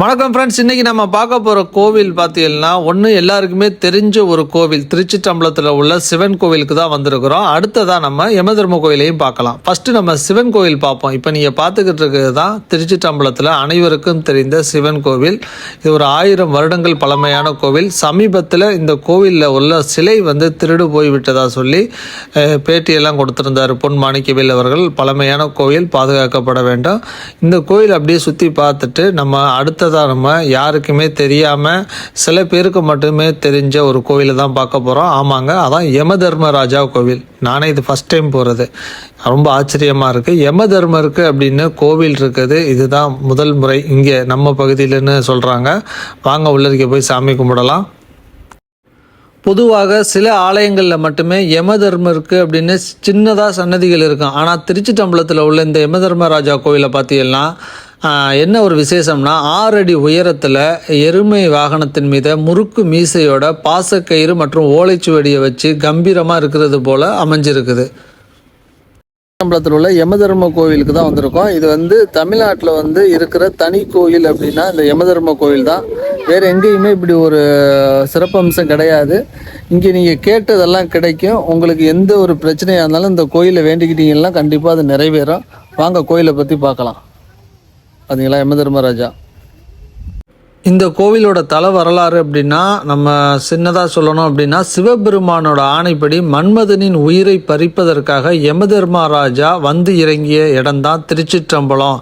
வணக்கம் ஃப்ரெண்ட்ஸ் இன்னைக்கு நம்ம பார்க்க போகிற கோவில் பார்த்தீங்கன்னா ஒன்று எல்லாருக்குமே தெரிஞ்ச ஒரு கோவில். திருச்சி தம்பலத்தில் உள்ள சிவன் கோவிலுக்கு தான் வந்திருக்கிறோம். அடுத்ததாக நம்ம யமதர்ம கோவிலையும் பார்க்கலாம். ஃபஸ்ட்டு நம்ம சிவன் கோவில் பார்ப்போம். இப்போ நீங்கள் பார்த்துக்கிட்டு இருக்கிறது தான் திருச்சிற்றம்பலத்தில் அனைவருக்கும் தெரிந்த சிவன் கோவில். இது ஒரு ஆயிரம் வருடங்கள் பழமையான கோவில். சமீபத்தில் இந்த கோவிலில் உள்ள சிலை வந்து திருடு போய்விட்டதாக சொல்லி பேட்டியெல்லாம் கொடுத்துருந்தார் பொன் மாணிக்கவேல் அவர்கள். பழமையான கோவில் பாதுகாக்கப்பட வேண்டும். இந்த கோயில் அப்படியே சுற்றி பார்த்துட்டு நம்ம அடுத்த நம்ம யாருக்குமே தெரியாமல் சில பேருக்கு மட்டுமே தெரிஞ்ச ஒரு கோவிலை தான் பார்க்க போகிறோம் ஆமாங்க அதான் யம தர்மராஜா கோவில். நானே இது ஃபஸ்ட் டைம் போகிறது ரொம்ப ஆச்சரியமாக இருக்குது யம தர்மருக்கு அப்படின்னு கோவில் இருக்குது. இதுதான் முதல் முறை இங்கே நம்ம பகுதியிலன்னு சொல்கிறாங்க வாங்க உள்ளரிக்க போய் சாமி கும்பிடலாம். பொதுவாக சில ஆலயங்களில் மட்டுமே யம தர்மருக்கு அப்படின்னு சின்னதாக சன்னதிகள் இருக்கும். ஆனால் திருச்சிட்டம்பலத்தில் உள்ள இந்த யம தர்மராஜா கோவிலை பார்த்தீங்கன்னா என்ன ஒரு விசேஷம்னா ஆறு அடி உயரத்தில் எருமை வாகனத்தின் மீது முறுக்கு மீசையோட பாசக்கயிறு மற்றும் ஓலைச்சுவடியை வச்சு கம்பீரமாக இருக்கிறது போல் அமைஞ்சிருக்குது. திருச்சிற்றம்பலத்தில் உள்ள யமதர்ம கோவிலுக்கு தான் வந்திருக்கோம். இது வந்து தமிழ்நாட்டில் வந்து இருக்கிற தனி கோயில் அப்படின்னா இந்த யமதர்ம கோவில் தான். வேறு எங்கேயுமே இப்படி ஒரு சிறப்பம்சம் கிடையாது. இங்கே நீங்கள் கேட்டதெல்லாம் கிடைக்கும். உங்களுக்கு எந்த ஒரு பிரச்சனையாக இருந்தாலும் இந்த கோயிலை வேண்டிக்கிட்டீங்கன்னா கண்டிப்பாக அது நிறைவேறும். வாங்க கோயிலை பற்றி பார்க்கலாம். பார்த்தீங்களா யமதர்மராஜா இந்த கோவிலோட தல வரலாறு அப்படின்னா நம்ம சின்னதாக சொல்லணும் அப்படின்னா சிவபெருமானோட ஆணைப்படி மன்மதனின் உயிரை பறிப்பதற்காக யமதர்மராஜா வந்து இறங்கிய இடம்தான் திருச்சிற்றம்பலம்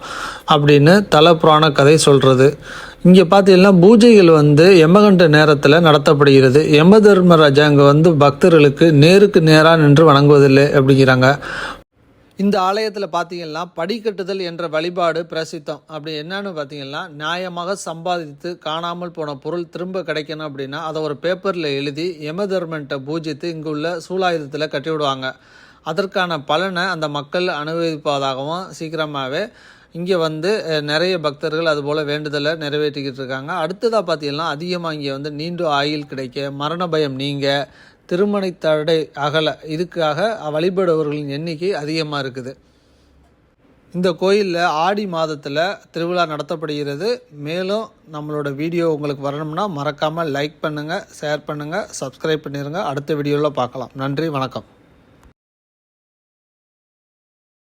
அப்படின்னு தல புராண கதை சொல்கிறது இங்கே பார்த்தீங்கன்னா பூஜைகள் வந்து யமகண்ட நேரத்தில் நடத்தப்படுகிறது. யமதர்மராஜா இங்கே வந்து பக்தர்களுக்கு நேருக்கு நேராக நின்று வணங்குவதில்லை அப்படிங்கிறாங்க. இந்த ஆலயத்தில் பார்த்தீங்கன்னா படிக்கட்டுதல் என்ற வழிபாடு பிரசித்தம். அப்படி என்னன்னு பார்த்தீங்கன்னா நியாயமாக சம்பாதித்து காணாமல் போன பொருள் திரும்ப கிடைக்கணும் அப்படின்னா அதை ஒரு பேப்பரில் எழுதி யமதர்மன்ட்ட பூஜித்து இங்குள்ள சூலாயுதத்தில் கட்டி விடுவாங்க அதற்கான பலனை அந்த மக்கள் அனுபவிப்பதாகவும் சீக்கிரமாகவே இங்கே வந்து நிறைய பக்தர்கள் அதுபோல் வேண்டுதலை நிறைவேற்றிக்கிட்டு இருக்காங்க. அடுத்ததாக பார்த்தீங்கன்னா அதிகமாக இங்கே வந்து நீண்ட ஆயுள் கிடைக்க மரண பயம் நீங்க திருமண தடை அகல இதுக்காக வழிபடுபவர்களின் எண்ணிக்கை அதிகமாக இருக்குது. இந்த கோயிலில் ஆடி மாதத்தில் திருவிழா நடத்தப்படுகிறது. மேலும் நம்மளோட வீடியோ உங்களுக்கு வரணும்னா மறக்காமல் லைக் பண்ணுங்கள் ஷேர் பண்ணுங்கள் சப்ஸ்கிரைப் பண்ணிடுங்க அடுத்த வீடியோவில் பார்க்கலாம். நன்றி வணக்கம்.